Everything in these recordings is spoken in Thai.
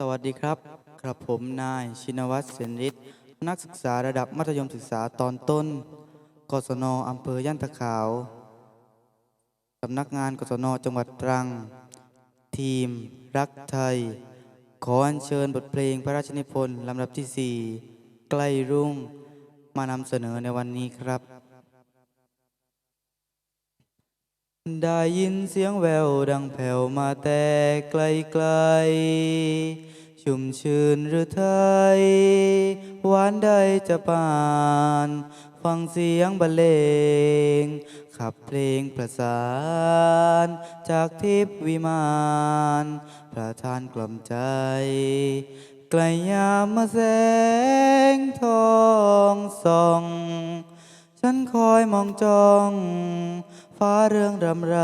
สวัสดีครับกระผมนายชินวัตรเสนฤทธิ์นักศึกษาระดับมัธยมศึกษาตอนต้น กศนอำเภอย่านตะขาว สำนักงานกศนจังหวัดตรัง ทีม รักไทย ขออัญเชิญบทเพลงพระราชนิพนธ์ลำดับที่ 4 ใกล้รุ่ง มานำเสนอในวันนี้ครับ ได้ยินเสียงแววดังแผ่วมาแต่ไกลไกลๆชุ่มชื่นหรือไทยหวานได้จะปาน ฟังเสียงบรรเลง ขับเพลงประสาน จากทิพวิมานประทานกล่อมใจ ไกลยามมาแสงทองส่อง ฉันคอยมองจ้อง ฟ้าเรื่องรำไร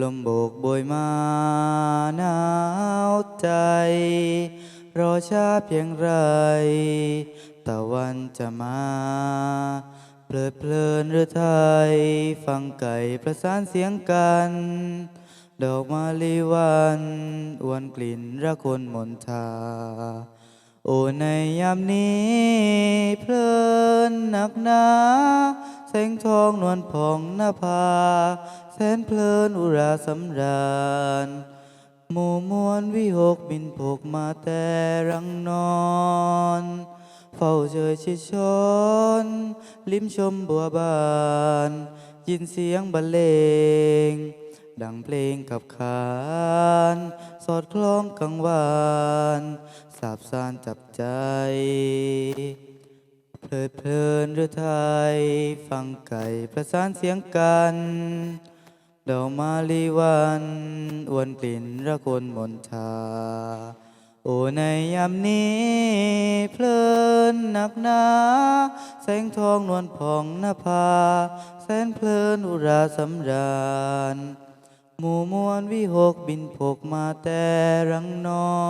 ลมโบกโบยมาหนาวใจ รอช้าเพียงไร ตะวันจะมา เพลิดเพลินหรือไทย ฟังไก่ประสานเสียงกัน ดอกมาลีวันอวนกลิ่นระคนมนทา โอ้ในยามนี้เพลินหนักหนาแสงทองนวลผ่องหน้าผาแสนเพลินอุราสำราญหมู่มวลวิหกบินผกมาแต่รังนอนเฝ้าเชยชิชน ลิ้มชมบัวบานยินเสียงบรรเลง ดังเพลงกับขาน สอดคล้องกังวานสาบสานจับใจเพลิดเพลินหรือไทย ฟังไก่ประสานเสียงกัน ดอกมาลีวันอวนกลิ่นระคนมนทา โอ้ในยามนี้ เพลินหนักหนา แสงทองนวลผ่องหน้าผาแสนเพลินอุราสำราญ หมู่มวลวิหกบินพกมาแต่รังนอ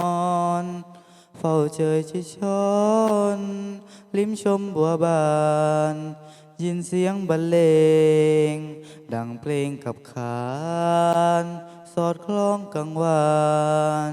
น เฝ้าเจยชิชน ลิ้มชมบัวบาน ยินเสียงบรรเลง ดังเพลงขับขาน สอดคล้องกังวาน